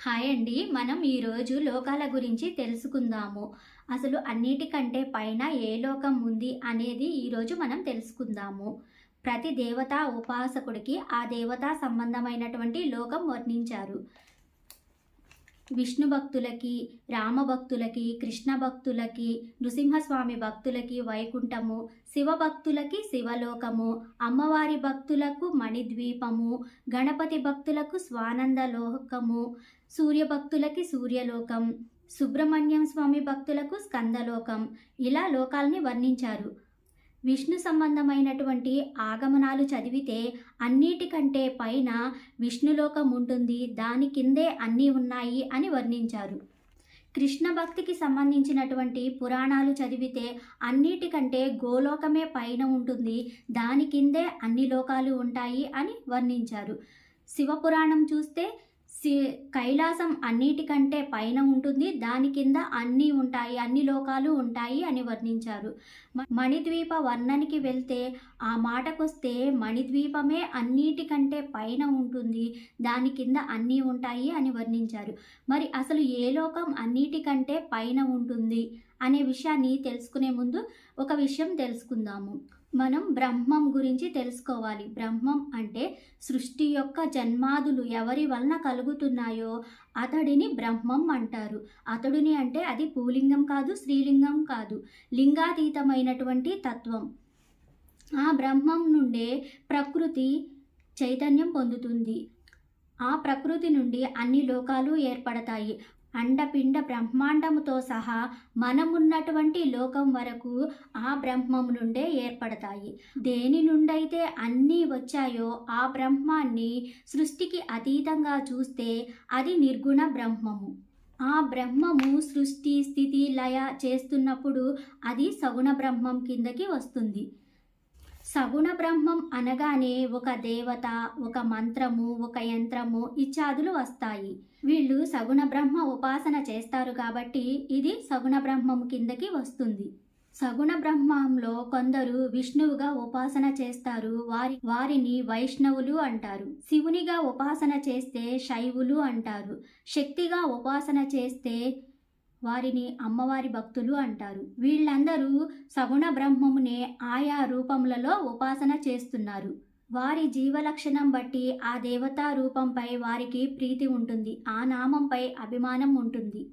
Hi అండి. మనం ఈరోజు లోకాల గురించి తెలుసుకుందాము. అసలు అన్నిటికంటే పైన ఏ లోకం ఉంది అనేది ఈరోజు మనం తెలుసుకుందాము. ప్రతి దేవతా ఉపాసకుడికి ఆ దేవతా సంబంధమైనటువంటి లోకం వర్ణించారు. విష్ణు భక్తులకి రామ భక్తులకి కృష్ణ భక్తులకి నృసింహస్వామి భక్తులకి వైకుంఠము శివ భక్తులకి శివలోకము అమ్మవారి భక్తులకు మణిద్వీపము గణపతి భక్తులకు స్వానంద లోకము సూర్య భక్తులకి సూర్యలోకం సుబ్రహ్మణ్యం స్వామి భక్తులకు స్కందలోకం ఇలా లోకాల్ని వర్ణించారు. విష్ణు సంబంధమైనటువంటి ఆగమనాలు చదివితే అన్నిటికంటే పైన విష్ణులోకం ఉంటుంది దాని కిందే అన్నీ ఉన్నాయి అని వర్ణించారు. కృష్ణ భక్తికి సంబంధించినటువంటి పురాణాలు చదివితే అన్నిటికంటే గోలోకమే పైన ఉంటుంది దాని కిందే అన్ని లోకాలు ఉంటాయి అని వర్ణించారు. శివపురాణం చూస్తే కైలాసం అన్నిటికంటే పైన ఉంటుంది. దాని కింద అన్నీ ఉంటాయి. అన్ని లోకాలు ఉంటాయి అని వర్ణించారు. మణిద్వీప వర్ణనికి వెళ్తే ఆ మాటకొస్తే మణిద్వీపమే అన్నిటికంటే పైన ఉంటుంది. దాని కింద అన్నీ ఉంటాయి అని వర్ణించారు. మరి అసలు ఏ లోకం అన్నిటికంటే పైన ఉంటుంది? అనే విషయాన్ని తెలుసుకునే ముందు ఒక విషయం తెలుసుకుందాము. మనం బ్రహ్మం గురించి తెలుసుకోవాలి. బ్రహ్మం అంటే సృష్టి యొక్క జన్మాదులు ఎవరి వలన కలుగుతున్నాయో అతడిని బ్రహ్మం అంటారు. అతడుని అంటే అది పూలింగం కాదు స్త్రీలింగం కాదు. లింగాతీతమైనటువంటి తత్వం. ఆ బ్రహ్మం నుండే ప్రకృతి చైతన్యం పొందుతుంది. ఆ ప్రకృతి నుండి అన్ని లోకాలు ఏర్పడతాయి. అండపిండ బ్రహ్మాండముతో సహా మనమున్నటువంటి లోకం వరకు ఆ బ్రహ్మం నుండే ఏర్పడతాయి. దేని నుండైతే అన్నీ వచ్చాయో ఆ బ్రహ్మాన్ని సృష్టికి అతీతంగా చూస్తే అది నిర్గుణ బ్రహ్మము. ఆ బ్రహ్మము సృష్టి స్థితి లయ చేస్తున్నప్పుడు అది సగుణ బ్రహ్మం కిందకి వస్తుంది. సగుణ బ్రహ్మం అనగానే ఒక దేవత ఒక మంత్రము ఒక యంత్రము ఇత్యాదులు వస్తాయి. వీళ్ళు సగుణ బ్రహ్మ ఉపాసన చేస్తారు కాబట్టి ఇది సగుణ బ్రహ్మం కిందకి వస్తుంది. సగుణ బ్రహ్మంలో కొందరు విష్ణువుగా ఉపాసన చేస్తారు. వారి వారిని వైష్ణవులు అంటారు. శివునిగా ఉపాసన చేస్తే శైవులు అంటారు. శక్తిగా ఉపాసన చేస్తే వారిని అమ్మవారి భక్తులు అంటారు. వీళ్ళందరూ సగుణ బ్రహ్మమునే ఆయా రూపములలో ఉపాసన చేస్తున్నారు. వారి జీవలక్షణం బట్టి ఆ దేవతా రూపంపై వారికి ప్రీతి ఉంటుంది. ఆ నామంపై అభిమానం ఉంటుంది.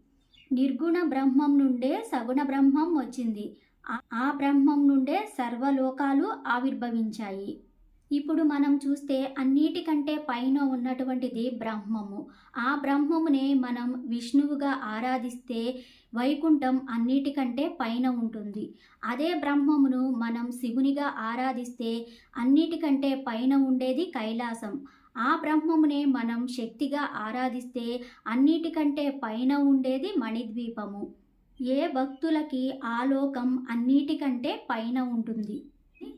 నిర్గుణ బ్రహ్మం నుండే సగుణ బ్రహ్మం వచ్చింది. ఆ- ఆ బ్రహ్మం నుండే సర్వలోకాలు ఆవిర్భవించాయి. ఇప్పుడు మనం చూస్తే అన్నిటికంటే పైన ఉన్నటువంటిది బ్రహ్మము. ఆ బ్రహ్మమునే మనం విష్ణువుగా ఆరాధిస్తే వైకుంఠం అన్నిటికంటే పైన ఉంటుంది. అదే బ్రహ్మమును మనం శివునిగా ఆరాధిస్తే అన్నిటికంటే పైన ఉండేది కైలాసం. ఆ బ్రహ్మమునే మనం శక్తిగా ఆరాధిస్తే అన్నిటికంటే పైన ఉండేది మణిద్వీపము. ఏ భక్తులకి ఆలోకం అన్నిటికంటే పైన ఉంటుంది.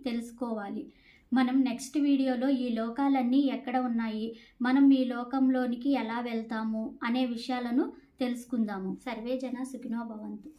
తెలుసుకోవాలి. మనం నెక్స్ట్ వీడియోలో ఈ లోకాలన్నీ ఎక్కడ ఉన్నాయి? మనం ఈ లోకంలోనికి ఎలా వెళ్తాము? అనే విషయాలను తెలుసుకుందాము. సర్వే జన సుఖినో భవంతు.